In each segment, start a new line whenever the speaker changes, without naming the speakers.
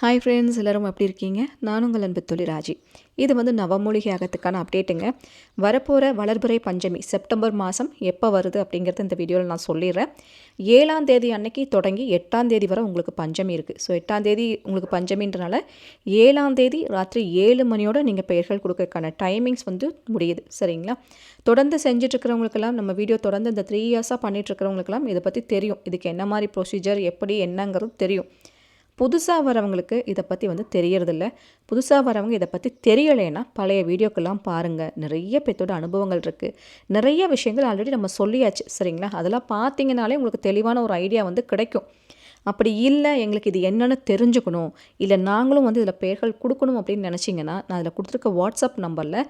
Hi friends எல்லோரும் எப்படி இருக்கீங்க? நான் உங்கள் அன்பு தொழில் ராஜி. இது வந்து நவமூலிகை ஆகத்துக்கான அப்டேட்டுங்க வரப்போகிற வளர்புரை பஞ்சமி செப்டம்பர் மாதம் எப்போ வருது அப்படிங்கிறது இந்த வீடியோவில் நான் சொல்லிடுறேன். ஏழாம் தேதி அன்னைக்கு தொடங்கி எட்டாம் தேதி வரை உங்களுக்கு பஞ்சமி இருக்குது ஸோ எட்டாம் தேதி உங்களுக்கு பஞ்சமின்றனால ஏழாம் தேதி ராத்திரி ஏழு மணியோட நீங்கள் பெயர்கள் கொடுக்கறதுக்கான டைமிங்ஸ் வந்து முடியுது. சரிங்களா? தொடர்ந்து செஞ்சிட்ருக்கிறவங்களுக்கெல்லாம் நம்ம வீடியோ தொடர்ந்து இந்த த்ரீ இயர்ஸாக பண்ணிகிட்ருக்கிறவங்களுக்கெல்லாம் இதை பற்றி தெரியும். இதுக்கு என்ன மாதிரி ப்ரொசீஜர் எப்படி என்னங்கிறது தெரியும். புதுசாக வரவங்களுக்கு இதை பற்றி வந்து தெரியறதில்ல. புதுசாக வரவங்க இதை பற்றி தெரியலைன்னா பழைய வீடியோக்கெல்லாம் பாருங்கள் நிறைய பேர்த்தோட அனுபவங்கள் இருக்குது நிறைய விஷயங்கள் ஆல்ரெடி நம்ம சொல்லியாச்சு. சரிங்களா? அதெல்லாம் பார்த்தீங்கனாலே உங்களுக்கு தெளிவான ஒரு ஐடியா வந்து கிடைக்கும். அப்படி இல்லை எங்களுக்கு இது என்னென்னு தெரிஞ்சுக்கணும். இல்லை நாங்களும் வந்து இதில் பெயர்கள் கொடுக்கணும் அப்படின்னு நினச்சிங்கன்னா நான் அதில் கொடுத்துருக்க வாட்ஸ்அப் நம்பரில்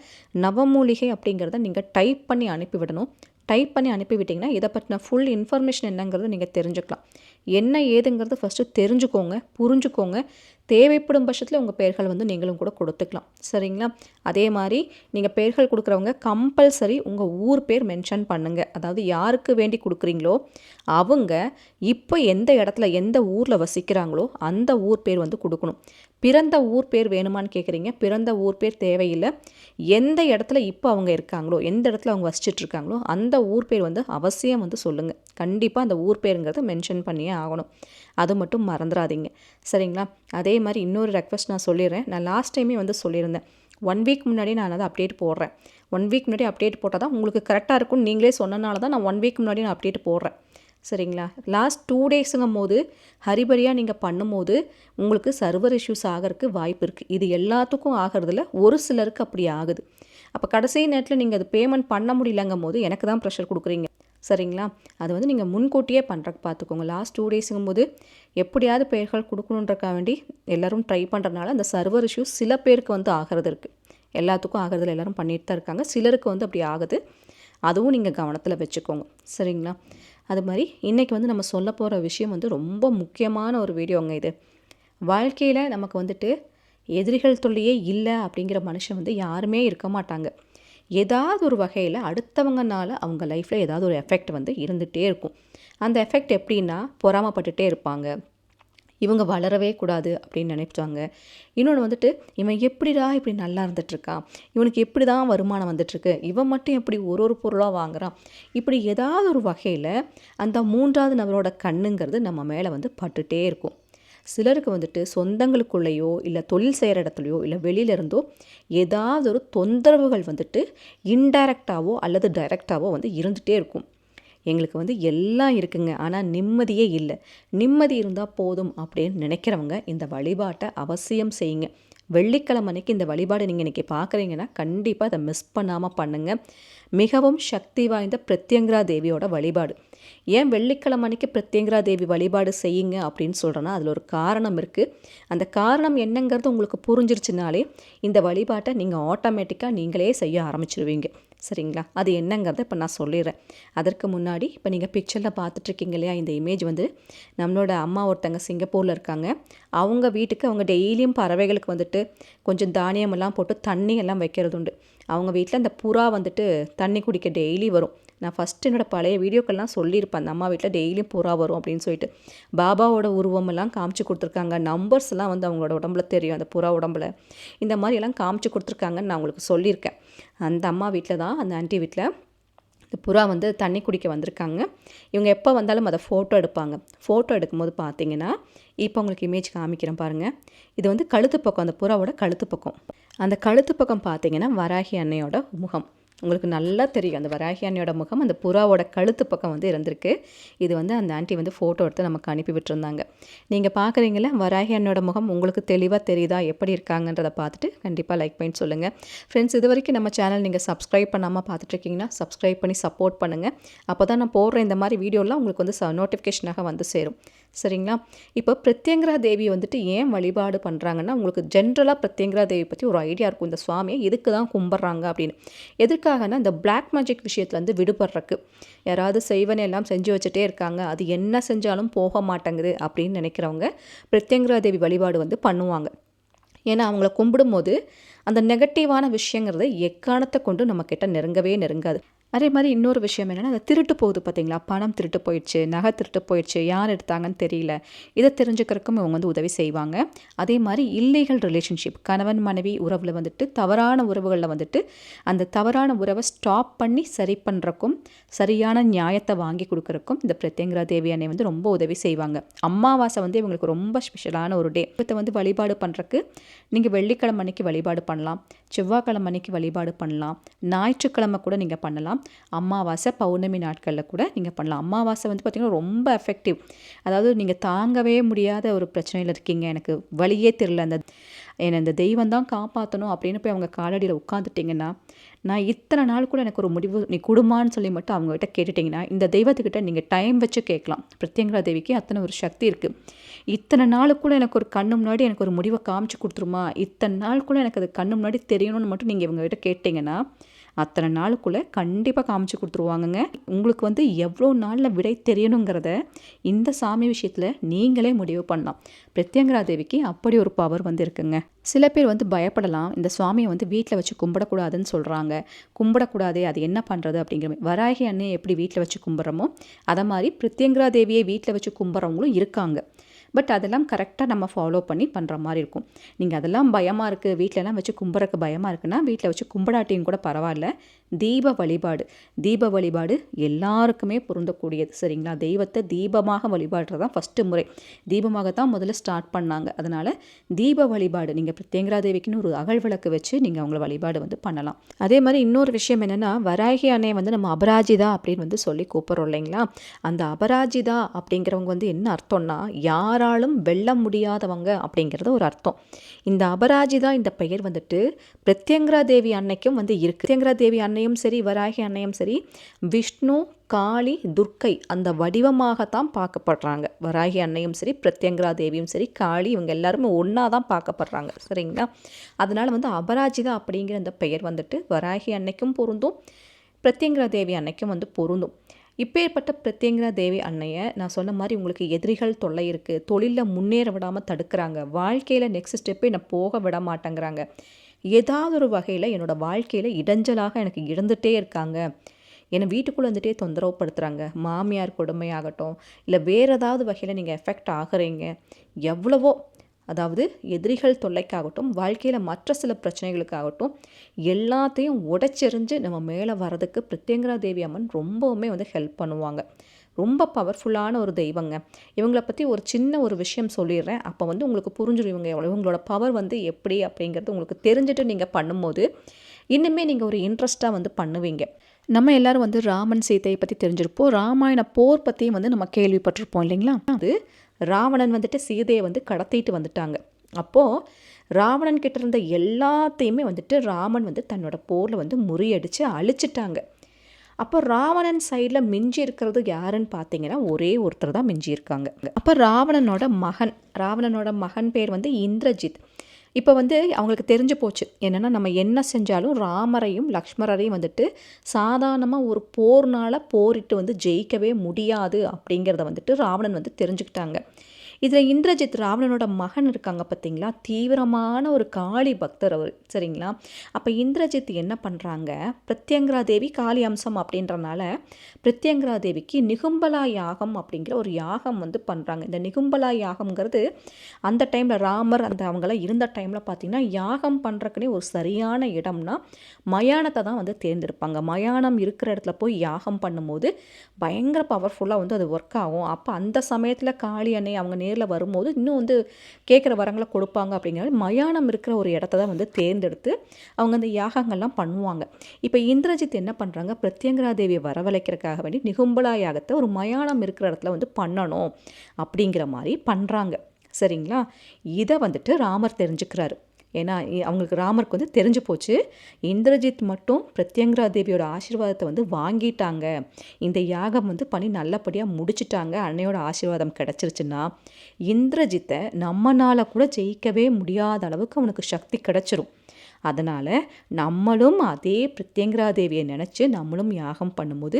நவமூலிகை அப்படிங்கிறத நீங்கள் டைப் பண்ணி அனுப்பிவிடணும். டைப் பண்ணி அனுப்பிவிட்டிங்கன்னா இதை பற்றின ஃபுல் இன்ஃபர்மேஷன் என்னங்கிறத நீங்கள் தெரிஞ்சுக்கலாம். என்ன ஏதுங்கிறது ஃபஸ்ட்டு தெரிஞ்சுக்கோங்க புரிஞ்சுக்கோங்க. தேவைப்படும் பட்சத்தில் உங்கள் பெயர்கள் வந்து நீங்களும் கூட கொடுத்துக்கலாம். சரிங்களா? அதே மாதிரி நீங்கள் பெயர்கள் கொடுக்குறவங்க கம்பல்சரி உங்கள் ஊர் பேர் மென்ஷன் பண்ணுங்கள் அதாவது யாருக்கு வேண்டி கொடுக்குறீங்களோ அவங்க இப்போ எந்த இடத்துல எந்த ஊரில் வசிக்கிறாங்களோ அந்த ஊர் பேர் வந்து கொடுக்கணும். பிறந்த ஊர் பேர் வேணுமான்னு கேட்குறீங்க பிறந்த ஊர் பேர் தேவையில்லை. எந்த இடத்துல இப்போ அவங்க இருக்காங்களோ எந்த இடத்துல அவங்க வசிச்சுட்டு இருக்காங்களோ அந்த ஊர் பேர் வந்து அவசியம் வந்து சொல்லுங்கள் கண்டிப்பாக அந்த ஊர் பேருங்கிறத மென்ஷன் பண்ணியே ஆகணும். அது மட்டும் மறந்துடாதீங்க சரிங்களா? அதே மாதிரி இன்னொரு ரெக்வஸ்ட் நான் சொல்லிடுறேன். நான் லாஸ்ட் டைமே வந்து சொல்லியிருந்தேன். ஒன் வீக் முன்னாடி நான் அதை அப்டேட் போடுறேன். ஒன் வீக் முன்னாடி அப்டேட் போட்டால் தான் உங்களுக்கு கரெக்டாக இருக்கும்னு நீங்களே சொன்னனால தான் நான் ஒன் வீக் முன்னாடி நான் அப்டேட் போடுறேன். சரிங்களா? லாஸ்ட் டூ டேஸுங்கும் போது ஹரிபரியாக நீங்கள் பண்ணும்போது உங்களுக்கு சர்வர் இஷ்யூஸ் ஆகிறதுக்கு வாய்ப்பு இருக்குது இது எல்லாத்துக்கும் ஆகிறதுல ஒரு சிலருக்கு அப்படி ஆகுது. அப்போ கடைசி நேரத்தில் நீங்கள் அது பேமெண்ட் பண்ண முடியலங்கும் போது எனக்கு தான் ப்ரெஷர் கொடுக்குறீங்க. சரிங்களா? அது வந்து நீங்கள் முன்கூட்டியே பண்ணுறக்கு பார்த்துக்கோங்க லாஸ்ட் டூ டேஸுங்கும் போது எப்படியாவது பெயர்கள் கொடுக்கணுன்றக்கா வேண்டி எல்லோரும் ட்ரை பண்ணுறதுனால அந்த சர்வர் இஷ்யூஸ் சில பேருக்கு வந்து ஆகிறது இருக்குது எல்லாத்துக்கும் ஆகிறதுல எல்லோரும் பண்ணிட்டு தான் இருக்காங்க. சிலருக்கு வந்து அப்படி ஆகுது. அதுவும் நீங்கள் கவனத்தில் வச்சுக்கோங்க. சரிங்களா? அது மாதிரி இன்றைக்கி வந்து நம்ம சொல்ல போகிற விஷயம் வந்து ரொம்ப முக்கியமான ஒரு வீடியோங்க இது. வாழ்க்கையில் நமக்கு வந்துட்டு எதிரிகள் தொல்லையே இல்லை அப்படிங்கிற மனுஷன் வந்து யாருமே இருக்க மாட்டாங்க. ஏதாவது ஒரு வகையில் அடுத்தவங்கனால அவங்க லைஃப்பில் ஏதாவது ஒரு எஃபெக்ட் வந்து இருந்துகிட்டே இருக்கும். அந்த எஃபெக்ட் எப்படின்னா பொறாமப்பட்டுட்டே இருப்பாங்க. இவங்க வளரவே கூடாது அப்படின்னு நினைப்பாங்க இன்னொன்று வந்துட்டு இவன் எப்படிடா இப்படி நல்லா இருந்துகிட்ருக்கான் இவனுக்கு எப்படி தான் வருமானம் வந்துட்டுருக்கு? இவன் மட்டும் எப்படி ஒரு ஒரு பொருளாக வாங்குகிறான் இப்படி ஏதாவது ஒரு வகையில் அந்த மூன்றாவது நபரோட கண்ணுங்கிறது நம்ம மேலே வந்து பட்டுட்டே இருக்கும். சிலருக்கு வந்துட்டு சொந்தங்களுக்குள்ளேயோ இல்லை தொழில் செய்கிற இடத்துலையோ இல்லை வெளியிலேருந்தோ ஏதாவது ஒரு தொந்தரவுகள் வந்துட்டு இன்டைரக்டாவோ அல்லது டைரக்டாவோ வந்து இருந்துகிட்டே இருக்கும். எங்களுக்கு வந்து எல்லாம் இருக்குங்க. ஆனால் நிம்மதியே இல்லை. நிம்மதி இருந்தால் போதும் அப்படின்னு நினைக்கிறவங்க இந்த வழிபாட்டை அவசியம் செய்யுங்க. வெள்ளிக்கிழமை அன்னைக்கு இந்த வழிபாடு நீங்கள் இன்றைக்கி பார்க்குறீங்கன்னா கண்டிப்பாக அதை மிஸ் பண்ணாமல் பண்ணுங்கள் மிகவும் சக்தி வாய்ந்த பிரத்யங்கரா தேவியோட வழிபாடு. ஏன் வெள்ளிக்கிழமை அன்னைக்கு பிரத்யங்கரா தேவி வழிபாடு செய்யுங்க அப்படின்னு சொல்கிறேன்னா அதில் ஒரு காரணம் இருக்குது அந்த காரணம் என்னங்கிறது உங்களுக்கு புரிஞ்சிருச்சுனாலே இந்த வழிபாட்டை நீங்கள் ஆட்டோமேட்டிக்காக நீங்களே செய்ய ஆரம்பிச்சிருவீங்க. சரிங்களா? அது என்னங்கிறத இப்போ நான் சொல்லிடுறேன். அதற்கு முன்னாடி இப்போ நீங்கள் பிக்சரில் பார்த்துட்ருக்கீங்க இல்லையா? இந்த இமேஜ் வந்து நம்மளோட அம்மா ஒருத்தங்க சிங்கப்பூரில் இருக்காங்க. அவங்க வீட்டுக்கு அவங்க டெய்லியும் பறவைகளுக்கு வந்துட்டு கொஞ்சம் தானியமெல்லாம் போட்டு தண்ணி எல்லாம் வைக்கிறது உண்டு அவங்க வீட்டில் அந்த புறா வந்துட்டு தண்ணி குடிக்க டெய்லி வரும். நான் ஃபஸ்ட்டு என்னோடய பழைய வீடியோக்கள்லாம் சொல்லியிருப்பேன். அந்த அம்மா வீட்டில் டெய்லியும் புறா வரும் அப்படின்னு சொல்லிட்டு. பாபாவோட உருவமெல்லாம் காமிச்சு கொடுத்துருக்காங்க. நம்பர்ஸ்லாம் வந்து அவங்களோட உடம்புல தெரியும் அந்த புறா உடம்புல. இந்த மாதிரி எல்லாம் காமிச்சு கொடுத்துருக்காங்கன்னு நான் உங்களுக்கு சொல்லியிருக்கேன். அந்த அம்மா வீட்டில் தான் அந்த ஆண்டி வீட்டில் இந்த புறா வந்து தண்ணி குடிக்க வந்திருக்காங்க. இவங்க எப்போ வந்தாலும் அதை ஃபோட்டோ எடுப்பாங்க. ஃபோட்டோ எடுக்கும்போது பார்த்தீங்கன்னா இப்போ உங்களுக்கு இமேஜ் காமிக்கிறேன் பாருங்கள் இது வந்து கழுத்து பக்கம் அந்த புறாவோட கழுத்து பக்கம். அந்த கழுத்து பக்கம் பார்த்தீங்கன்னா வராகி அன்னையோட முகம். உங்களுக்கு நல்லா தெரியும். அந்த வராகி அண்ணியோட முகம் அந்த புறாவோட கழுத்து பக்கம் வந்து இருந்திருக்கு இது வந்து அந்த ஆண்டி வந்து ஃபோட்டோ எடுத்து நமக்கு அனுப்பி விட்டுருந்தாங்க. நீங்கள் பார்க்குறீங்களா வராகி அண்ணியோட முகம் உங்களுக்கு தெளிவாக தெரியுதா? எப்படி இருக்காங்கன்றதை பார்த்துட்டு கண்டிப்பாக லைக் பண்ணி சொல்லுங்கள் ஃப்ரெண்ட்ஸ் இது வரைக்கும் நம்ம சேனல் நீங்கள் சப்ஸ்கிரைப் பண்ணாமல் பார்த்துட்ருக்கீங்கன்னா சப்ஸ்கிரைப் பண்ணி சப்போர்ட் பண்ணுங்கள் அப்போ தான் நான் போடுற இந்த மாதிரி வீடியோலாம் உங்களுக்கு வந்து நோட்டிஃபிகேஷனாக வந்து சேரும். சரிங்களா? இப்போ பிரத்யங்கரா தேவி வந்துட்டு ஏன் வழிபாடு பண்ணுறாங்கன்னா உங்களுக்கு ஜென்ரலாக பிரத்யங்கரா தேவி பற்றி ஒரு ஐடியா இருக்கும். இந்த சுவாமியை எதுக்கு தான் கும்பிட்றாங்க அப்படின்னு. எதுக்காகனா இந்த பிளாக் மேஜிக் விஷயத்துலேருந்து விடுபடுறக்கு. யாராவது செய்வனை எல்லாம் செஞ்சு வச்சுட்டே இருக்காங்க அது என்ன செஞ்சாலும் போக மாட்டேங்குது அப்படின்னு நினைக்கிறவங்க பிரத்யங்கரா தேவி வழிபாடு வந்து பண்ணுவாங்க. ஏன்னா அவங்கள கும்பிடும்போது அந்த நெகட்டிவான விஷயங்கிறது எக்காரணத்தை கொண்டு நம்மக்கிட்ட நெருங்கவே நெருங்காது. அதே மாதிரி இன்னொரு விஷயம் என்னென்னா அதை திருட்டு போகுது பார்த்தீங்களா? பணம் திருட்டு போயிடுச்சு நகை திருட்டு போயிடுச்சு யார் எடுத்தாங்கன்னு தெரியல. இதை தெரிஞ்சுக்கிறதுக்கும் இவங்க வந்து உதவி செய்வாங்க. அதே மாதிரி இல்லீகல் ரிலேஷன்ஷிப் கணவன் மனைவி உறவில் வந்துட்டு தவறான உறவுகளில் வந்துட்டு அந்த தவறான உறவை ஸ்டாப் பண்ணி சரி பண்ணுறக்கும் சரியான நியாயத்தை வாங்கி கொடுக்குறக்கும் இந்த பிரத்யங்கரா தேவி அன்னை வந்து ரொம்ப உதவி செய்வாங்க. அம்மாவாசை வந்து இவங்களுக்கு ரொம்ப ஸ்பெஷலான ஒரு டே இப்போ வந்து வழிபாடு பண்ணுறக்கு நீங்கள் வெள்ளிக்கிழமை அன்னைக்கு வழிபாடு பண்ணலாம். செவ்வாய்க்கிழமை அன்னைக்கு வழிபாடு பண்ணலாம். ஞாயிற்றுக்கிழமை கூட நீங்கள் பண்ணலாம். அமாவாசை பௌர்ணமி நாட்களில் கூட நீங்கள் பண்ணலாம். அமாவாசை வந்து பார்த்திங்கன்னா ரொம்ப எஃபெக்டிவ் அதாவது நீங்கள் தாங்கவே முடியாத ஒரு பிரச்சனையில் இருக்கீங்க. எனக்கு வழியே தெரில அந்த என்னை இந்த தெய்வம் தான் காப்பாற்றணும் அப்படின்னு போய் அவங்க காலடியில் உட்காந்துட்டிங்கன்னா நான் இத்தனை நாள் கூட எனக்கு ஒரு முடிவு நீ கொடுமான்னு சொல்லி மட்டும் அவங்ககிட்ட கேட்டுட்டிங்கன்னா இந்த தெய்வத்துக்கிட்ட நீங்கள் டைம் வச்சு கேட்கலாம். பிரத்யங்கரா தேவிக்கு அத்தனை ஒரு சக்தி இருக்குது இத்தனை நாள் கூட எனக்கு ஒரு கண்ணு முன்னாடி எனக்கு ஒரு முடிவை காமிச்சு கொடுத்துருமா? இத்தனை நாள் கூட எனக்கு அது கண்ணு முன்னாடி தெரியணும்னு மட்டும் நீங்கள் இவங்ககிட்ட கேட்டிங்கன்னா அத்தனை நாளுக்குள்ளே கண்டிப்பாக காமிச்சு கொடுத்துருவாங்கங்க. உங்களுக்கு வந்து எவ்வளோ நாளில் விடை தெரியணுங்கிறத இந்த சாமி விஷயத்தில் நீங்களே முடிவு பண்ணலாம். பிரத்யங்கரா தேவிக்கு அப்படி ஒரு பவர் வந்து இருக்குங்க சில பேர் வந்து பயப்படலாம். இந்த சுவாமியை வந்து வீட்டில் வச்சு கும்பிடக்கூடாதுன்னு சொல்கிறாங்க கும்பிடக்கூடாதே அது என்ன பண்ணுறது அப்படிங்கிற மாதிரி. வராகி அண்ணையை எப்படி வீட்டில் வச்சு கும்பிட்றோமோ அதை மாதிரி பிரத்யங்கரா தேவியை வீட்டில் வச்சு கும்பிட்றவங்களும் இருக்காங்க. பட் அதெல்லாம் கரெக்டாக நம்ம ஃபாலோ பண்ணி பண்ணுற மாதிரி இருக்கும். நீங்கள் அதெல்லாம் பயமாக இருக்குது வீட்டிலலாம் வச்சு கும்பிட்றக்கு பயமாக இருக்குன்னா வீட்டில் வச்சு கும்பிடாட்டியும் கூட பரவாயில்ல. தீப வழிபாடு. தீப வழிபாடு எல்லாருக்குமே பொருந்தக்கூடியது. சரிங்களா? தெய்வத்தை தீபமாக வழிபாடுறது தான் ஃபஸ்ட்டு முறை. தீபமாக தான் முதல்ல ஸ்டார்ட் பண்ணாங்க. அதனால் தீப வழிபாடு நீங்கள் பிரத்யங்கரா தேவிக்குன்னு ஒரு அகல் விளக்கு வச்சு நீங்கள் அவங்கள வழிபாடு வந்து பண்ணலாம். அதே மாதிரி இன்னொரு விஷயம் என்னென்னா வராகி அணையை வந்து நம்ம அபராஜிதா அப்படின்னு வந்து சொல்லி கூப்பிட்றோம் இல்லைங்களா? அந்த அபராஜிதா அப்படிங்கிறவங்க வந்து என்ன அர்த்தம்னா யாராலும் வெல்ல முடியாதவங்க அப்படிங்கிறது ஒரு அர்த்தம். இந்த அபராஜிதா இந்த பெயர் வந்துட்டு பிரத்யங்கரா தேவி அன்னைக்கும் வந்து இருக்கு. பிரத்யங்கரா தேவி அன்னை அன்னையும் சரி வராகி அன்னையும் சரி விஷ்ணு காளி துர்க்கை அந்த வடிவமாகத்தான் பார்க்கப்படுறாங்க. வராகி அன்னையும் சரி பிரத்யங்கரா தேவியும் சரி காளி இவங்க எல்லாருமே ஒன்றா தான் பார்க்கப்படுறாங்க. சரிங்களா? அதனால் வந்து அபராஜிதா அப்படிங்கிற அந்த பெயர் வந்துட்டு வராகி அன்னைக்கும் பொருந்தும் பிரத்யங்கரா தேவி அன்னைக்கும் வந்து பொருந்தும். இப்பேற்பட்ட பிரத்யங்கரா தேவி அன்னையை நான் சொன்ன மாதிரி உங்களுக்கு எதிரிகள் தொல்லை இருக்குது தொழிலில் முன்னேற விடாமல் தடுக்கிறாங்க வாழ்க்கையில் நெக்ஸ்ட் ஸ்டெப்பே நான் போக விட மாட்டேங்கிறாங்க. ஏதாவது ஒரு வகையில் என்னோடய வாழ்க்கையில் இடைஞ்சலாக எனக்கு இருந்துகிட்டே இருக்காங்க. என்னை வீட்டுக்குள்ளே வந்துட்டே தொந்தரவுப்படுத்துகிறாங்க மாமியார் கொடுமையாகட்டும் இல்லை வேறு ஏதாவது வகையில் நீங்கள் எஃபெக்ட் ஆகுறீங்க. எவ்வளவோ அதாவது எதிரிகள் தொல்லைக்காகட்டும் வாழ்க்கையில் மற்ற சில பிரச்சனைகளுக்காகட்டும் எல்லாத்தையும் உடைச்செறிஞ்சு நம்ம மேலே வர்றதுக்கு பிரத்யங்கரா தேவி அம்மன் ரொம்பவுமே வந்து ஹெல்ப் பண்ணுவாங்க. ரொம்ப பவர்ஃபுல்லான ஒரு தெய்வங்க. இவங்களை பற்றி ஒரு சின்ன ஒரு விஷயம் சொல்லிடுறேன். அப்போ வந்து உங்களுக்கு புரிஞ்சிடும் இவங்க எவ்வளோ இவங்களோட பவர் வந்து எப்படி அப்படிங்கிறது உங்களுக்கு தெரிஞ்சுட்டு நீங்கள் பண்ணும்போது இன்னுமே நீங்கள் ஒரு இன்ட்ரெஸ்ட்டாக வந்து பண்ணுவீங்க. நம்ம எல்லாரும் வந்து ராமன் சீதையை பற்றி தெரிஞ்சிருப்போம். ராமாயண போர் பற்றியும் வந்து நம்ம கேள்விப்பட்டிருப்போம் இல்லைங்களா? அது ராவணன் வந்துட்டு சீதையை வந்து கடத்திட்டு வந்துட்டாங்க. அப்போது ராவணன் கிட்ட இருந்த எல்லாத்தையுமே வந்துட்டு ராமன் வந்து தன்னோட போரில் வந்து முறியடித்து அழிச்சிட்டாங்க. அப்போ ராவணன் சைடில் மிஞ்சி இருக்கிறது யாருன்னு பார்த்தீங்கன்னா ஒரே ஒருத்தர் தான் மிஞ்சி இருக்காங்க அப்போ ராவணனோட மகன் ராவணனோட மகன் பேர் வந்து இந்திரஜித். இப்போ வந்து அவங்களுக்கு தெரிஞ்சு போச்சு. என்னென்னா நம்ம என்ன செஞ்சாலும் ராமரையும் லக்ஷ்மணரையும் வந்துட்டு சாதாரணமாக ஒரு போர்னால் போரிட்டு வந்து ஜெயிக்கவே முடியாது அப்படிங்கிறத வந்துட்டு ராவணன் வந்து தெரிஞ்சுக்கிட்டாங்க. இதில் இந்திரஜித் ராவணனோட மகன் இருக்காங்க பார்த்தீங்களா தீவிரமான ஒரு காளி பக்தர் அவர். சரிங்களா? அப்போ இந்திரஜித் என்ன பண்ணுறாங்க பிரத்யங்கரா தேவி காளி அம்சம் அப்படின்றனால பிரத்யங்கரா தேவிக்கு நிகும்பலா யாகம் அப்படிங்கிற ஒரு யாகம் வந்து பண்ணுறாங்க இந்த நிகும்பலா யாகம்ங்கிறது அந்த டைமில் ராமர் அந்த அவங்களாம் இருந்த டைமில் பார்த்திங்கன்னா யாகம் பண்ணுறக்குனே ஒரு சரியான இடம்னா மயானத்தை தான் வந்து தேர்ந்தெடுப்பாங்க. மயானம் இருக்கிற இடத்துல போய் யாகம் பண்ணும்போது பயங்கர பவர்ஃபுல்லாக வந்து அது ஒர்க் ஆகும். அப்போ அந்த சமயத்தில் காளி அன்னை அவங்க நேரில் வரும்போது இன்னும் வந்து கேட்குற வரங்களை கொடுப்பாங்க அப்படிங்கிற மயானம் இருக்கிற ஒரு இடத்த தான் வந்து தேர்ந்தெடுத்து அவங்க அந்த யாகங்கள்லாம் பண்ணுவாங்க. இப்போ இந்திரஜித் என்ன பண்ணுறாங்க பிரத்யங்கரா தேவியை வரவழைக்கிறதுக்காக வேண்டி நிகும்பலா யாகத்தை ஒரு மயானம் இருக்கிற இடத்துல வந்து பண்ணணும் அப்படிங்கிற மாதிரி பண்ணுறாங்க சரிங்களா? இதை வந்துட்டு ராமர் தெரிஞ்சுக்கிறாரு. ஏன்னா அவங்களுக்கு ராமருக்கு வந்து தெரிஞ்சு போச்சு. இந்திரஜித் மட்டும் பிரத்யங்கரா தேவியோட ஆசீர்வாதத்தை வந்து வாங்கிட்டாங்க. இந்த யாகம் வந்து பண்ணி நல்லபடியாக முடிச்சிட்டாங்க. அன்னையோட ஆசீர்வாதம் கிடச்சிருச்சுன்னா இந்திரஜித்தை நம்மனால் கூட ஜெயிக்கவே முடியாத அளவுக்கு அவனுக்கு சக்தி கிடச்சிரும். அதனால் நம்மளும் அதே பிரத்யங்கரா தேவியை நினச்சி நம்மளும் யாகம் பண்ணும்போது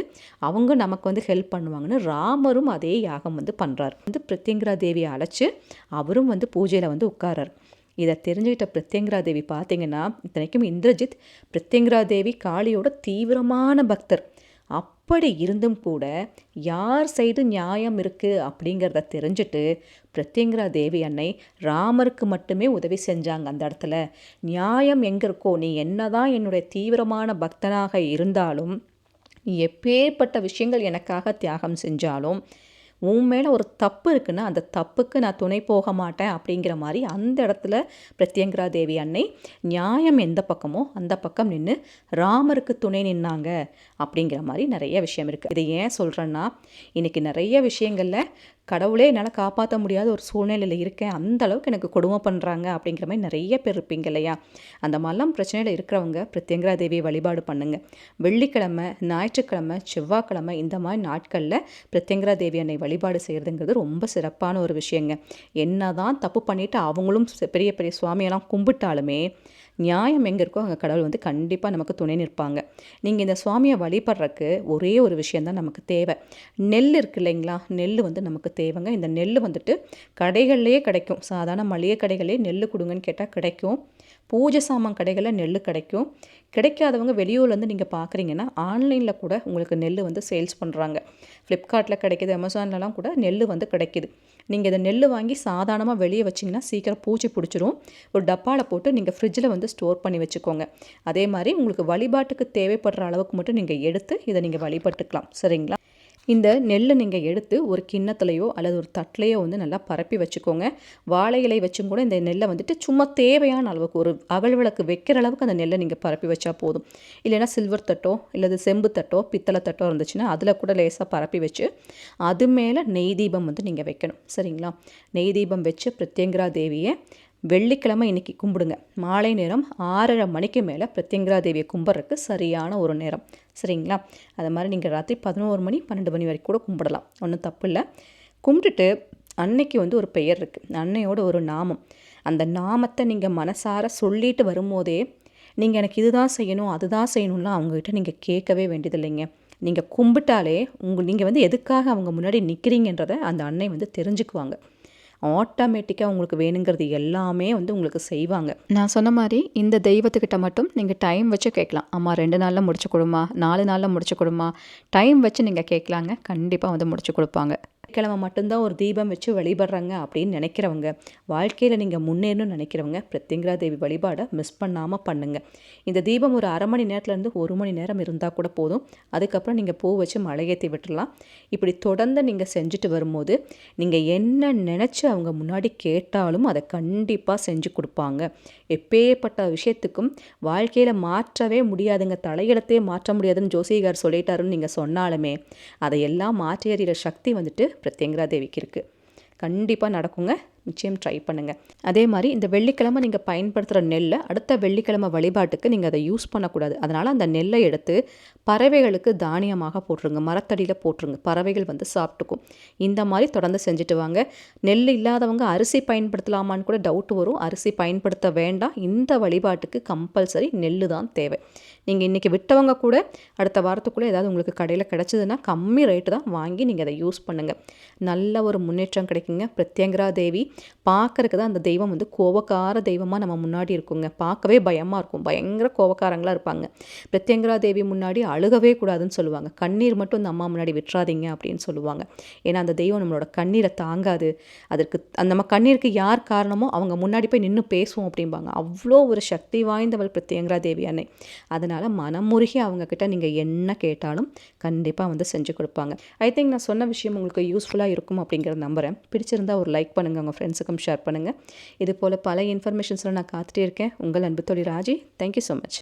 அவங்க நமக்கு வந்து ஹெல்ப் பண்ணுவாங்கன்னு ராமரும் அதே யாகம் வந்து பண்ணுறாரு வந்து பிரத்யங்கரா தேவியை அழைச்சி அவரும் வந்து பூஜையில் வந்து உட்காரார் இதை தெரிஞ்சுக்கிட்ட பிரத்யங்கரா தேவி பார்த்தீங்கன்னா இத்தனைக்கும் இந்திரஜித் பிரத்யங்கரா தேவி காளியோட தீவிரமான பக்தர். அப்படி இருந்தும் கூட யார் சைடு நியாயம் இருக்குது அப்படிங்கிறத தெரிஞ்சுட்டு பிரத்யங்கரா தேவி அன்னை ராமருக்கு மட்டுமே உதவி செஞ்சாங்க அந்த இடத்துல. நியாயம் எங்கே இருக்கோ நீ என்னதான் என்னுடைய தீவிரமான பக்தனாக இருந்தாலும் நீ எப்பேற்பட்ட விஷயங்கள் எனக்காக தியாகம் செஞ்சாலும் உன் மேலே ஒரு தப்பு இருக்குன்னா அந்த தப்புக்கு நான் துணை போக மாட்டேன் அப்படிங்கிற மாதிரி அந்த இடத்துல பிரத்யங்கரா தேவி அன்னை நியாயம் எந்த பக்கமோ அந்த பக்கம் நின்று ராமருக்கு துணை நின்னாங்க. அப்படிங்கிற மாதிரி நிறைய விஷயம் இருக்குது இதை ஏன் சொல்கிறேன்னா இன்றைக்கி நிறைய விஷயங்களில் கடவுளே என்னால் காப்பாற்ற முடியாத ஒரு சூழ்நிலையில் இருக்கேன். அந்த அளவுக்கு எனக்கு கொடுமை பண்ணுறாங்க அப்படிங்கிற மாதிரி நிறைய பேர் இருப்பீங்க இல்லையா? அந்த மாதிரிலாம் பிரச்சனையில் இருக்கிறவங்க பிரத்யங்கரா தேவியை வழிபாடு பண்ணுங்கள் வெள்ளிக்கிழமை ஞாயிற்றுக்கிழமை செவ்வாய்க்கிழமை இந்த மாதிரி நாட்களில் பிரத்யங்கரா தேவி அன்னை வழிபாடு செய்கிறதுங்கிறது ரொம்ப சிறப்பான ஒரு விஷயங்க. என்ன தான் தப்பு பண்ணிவிட்டு அவங்களும் பெரிய பெரிய சுவாமியெல்லாம் கும்பிட்டாலுமே நியாயம் எங்கே இருக்கோ அங்கே கடவுள் வந்து கண்டிப்பாக நமக்கு துணை நிற்பாங்க. நீங்கள் இந்த சுவாமியை வழிபடுறக்கு ஒரே ஒரு விஷயந்தான் நமக்கு தேவை. நெல் இருக்கு இல்லைங்களா? நெல் வந்து நமக்கு தேவைங்க. இந்த நெல் வந்துட்டு கடைகள்லேயே கிடைக்கும். சாதாரண மளிகை கடைகளே நெல் கொடுங்கன்னு கேட்டால் கிடைக்கும். பூஜை சாமான் கடைகளில் நெல் கிடைக்கும். கிடைக்காதவங்க வெளியூர்லேருந்து நீங்கள் பார்க்குறீங்கன்னா ஆன்லைனில் கூட உங்களுக்கு நெல் வந்து சேல்ஸ் பண்ணுறாங்க ஃப்ளிப்கார்ட்டில் கிடைக்கிது அமேசான்லலாம் கூட நெல் வந்து கிடைக்கிது. நீங்கள் இதை நெல் வாங்கி சாதாரணமாக வெளியே வச்சிங்கன்னா சீக்கிரம் பூச்சி பிடிச்சிரும். ஒரு டப்பாவில் போட்டு நீங்கள் ஃப்ரிட்ஜில் வந்து ஸ்டோர் பண்ணி வச்சுக்கோங்க. அதே மாதிரி உங்களுக்கு வழிபாட்டுக்கு தேவைப்படுற அளவுக்கு மட்டும் நீங்கள் எடுத்து இதை நீங்கள் வழிபட்டுக்கலாம். சரிங்களா? இந்த நெல்லை நீங்கள் எடுத்து ஒரு கிண்ணத்துலையோ அல்லது ஒரு தட்டிலையோ வந்து நல்லா பரப்பி வச்சுக்கோங்க. வாழை இலை வச்சும் கூட இந்த நெல்லை வந்துட்டு சும்மா தேவையான அளவுக்கு ஒரு அகல் விளக்கு வைக்கிற அளவுக்கு அந்த நெல்லை நீங்கள் பரப்பி வச்சா போதும். இல்லைன்னா சில்வர் தட்டோ இல்லது செம்பு தட்டோ பித்தளை தட்டோ இருந்துச்சுன்னா அதில் கூட லேசாக பரப்பி வச்சு அது மேலே நெய் தீபம் வந்து நீங்கள் வைக்கணும். சரிங்களா? நெய் தீபம் வச்சு பிரத்யங்கரா தேவியை வெள்ளிக்கிழமை இன்றைக்கி கும்பிடுங்க. மாலை நேரம் ஆறரை மணிக்கு மேலே பிரத்யங்கரா தேவியை கும்பிட்றதுக்கு சரியான ஒரு நேரம். சரிங்களா? அது மாதிரி நீங்கள் ராத்திரி பதினோரு மணி பன்னெண்டு மணி வரைக்கும் கூட கும்பிடலாம். ஒன்றும் தப்பு இல்லை. கும்பிட்டுட்டு அன்னைக்கு வந்து ஒரு பெயர் இருக்குது அன்னையோட ஒரு நாமம். அந்த நாமத்தை நீங்கள் மனசார சொல்லிட்டு வரும்போதே நீங்கள் எனக்கு இதுதான் செய்யணும் அதுதான் செய்யணும்லாம் அவங்ககிட்ட நீங்கள் கேட்கவே வேண்டியதில்லைங்க. நீங்கள் கும்பிட்டாலே உங்கள் நீங்கள் வந்து எதுக்காக அவங்க முன்னாடி நிற்கிறீங்கன்றதை அந்த அன்னை வந்து தெரிஞ்சுக்குவாங்க. ஆட்டோமேட்டிக்காக உங்களுக்கு வேணுங்கிறது எல்லாமே வந்து உங்களுக்கு செய்வாங்க. நான் சொன்ன மாதிரி இந்த தெய்வத்துக்கிட்ட மட்டும் நீங்கள் டைம் வச்சு கேட்கலாம். அம்மா ரெண்டு நாளில் முடிச்சு கொடுமா நாலு நாளில் முடிச்சு கொடுமா டைம் வச்சு நீங்கள் கேட்கலாங்க. கண்டிப்பாக வந்து முடிச்சு கொடுப்பாங்க. கிழமை மட்டும்தான் ஒரு தீபம் வச்சு வழிபடுறாங்க அப்படின்னு நினைக்கிறவங்க. வாழ்க்கையில் நீங்கள் முன்னேறணும்னு நினைக்கிறவங்க பிரத்யங்கரா தேவி வழிபாடை மிஸ் பண்ணாமல் பண்ணுங்கள் இந்த தீபம் ஒரு அரை மணி நேரத்துலேருந்து ஒரு மணி நேரம் இருந்தால் கூட போதும். அதுக்கப்புறம் நீங்கள் பூ வச்சு மலையேற்றி விட்டுடலாம் இப்படி தொடர்ந்து நீங்கள் செஞ்சுட்டு வரும்போது நீங்கள் என்ன நினச்சி அவங்க முன்னாடி கேட்டாலும் அதை கண்டிப்பாக செஞ்சு கொடுப்பாங்க. எப்பேற்பட்ட விஷயத்துக்கும் வாழ்க்கையில் மாற்றவே முடியாதுங்க. தலையிடத்தையே மாற்ற முடியாதுன்னு ஜோசிகார் சொல்லிட்டாருன்னு நீங்கள் சொன்னாலுமே அதையெல்லாம் மாற்றி அறிகிற சக்தி வந்துட்டு பிரத்யங்கரா தேவிக்கு இருக்குது கண்டிப்பாக நடக்குங்க. நிச்சயம் ட்ரை பண்ணுங்கள் அதே மாதிரி இந்த வெள்ளிக்கிழமை நீங்கள் பயன்படுத்துகிற நெல்லை அடுத்த வெள்ளிக்கிழமை வழிபாட்டுக்கு நீங்கள் அதை யூஸ் பண்ணக்கூடாது. அதனால் அந்த நெல்லை எடுத்து பறவைகளுக்கு தானியமாக போட்டுருங்க. மரத்தடியில் போட்டுருங்க. பறவைகள் வந்து சாப்பிட்டுக்கும். இந்த மாதிரி தொடர்ந்து செஞ்சுட்டு வாங்க. நெல் இல்லாதவங்க அரிசி பயன்படுத்தலாமான்னு கூட டவுட் வரும். அரிசி பயன்படுத்த வேண்டாம். இந்த வழிபாட்டுக்கு கம்பல்சரி நெல் தான் தேவை. நீங்கள் இன்றைக்கி விட்டவங்க கூட அடுத்த வாரத்துக்குள்ளே ஏதாவது உங்களுக்கு கடையில் கிடச்சிதுன்னா கம்மி ரேட்டு தான் வாங்கி நீங்கள் அதை யூஸ் பண்ணுங்கள் நல்ல ஒரு முன்னேற்றம் கிடைக்குங்க. பிரத்யங்கரா தேவி. பார்க்கறக்கு தான் அந்த தெய்வம் வந்து கோவக்கார தெய்வமாக நம்ம முன்னாடி இருக்குங்க. பார்க்கவே பயமாக இருக்கும். பயங்கர கோவக்காரங்களாக இருப்பாங்க. பிரத்யங்கரா தேவி முன்னாடி அழுகவே கூடாதுன்னு சொல்லுவாங்க. கண்ணீர் மட்டும் அந்த அம்மா முன்னாடி விட்டுறாதீங்க அப்படின்னு சொல்லுவாங்க. ஏன்னா அந்த தெய்வம் நம்மளோட கண்ணீரை தாங்காது. அதற்கு அந்த நம்ம கண்ணீருக்கு யார் காரணமோ அவங்க முன்னாடி போய் நின்று பேசுவோம் அப்படிம்பாங்க. அவ்வளோ ஒரு சக்தி வாய்ந்தவள் பிரத்யங்கரா தேவி அன்னை. அதனால் அதனால் மனமுருகி அவங்கக்கிட்ட நீங்கள் என்ன கேட்டாலும் கண்டிப்பாக வந்து செஞ்சு கொடுப்பாங்க. ஐ திங்க் நான் சொன்ன விஷயம் உங்களுக்கு யூஸ்ஃபுல்லாக இருக்கும் அப்படிங்கிறத நம்புகிறேன் பிடிச்சிருந்தா ஒரு லைக் பண்ணுங்கள் உங்கள் ஃப்ரெண்ட்ஸுக்கும் ஷேர் பண்ணுங்கள் இது போல் பல இன்ஃபர்மேஷன்ஸில் நான் காத்துட்டே இருக்கேன். உங்கள் அன்பு தொழில் ராஜி தேங்க்யூ ஸோ மச்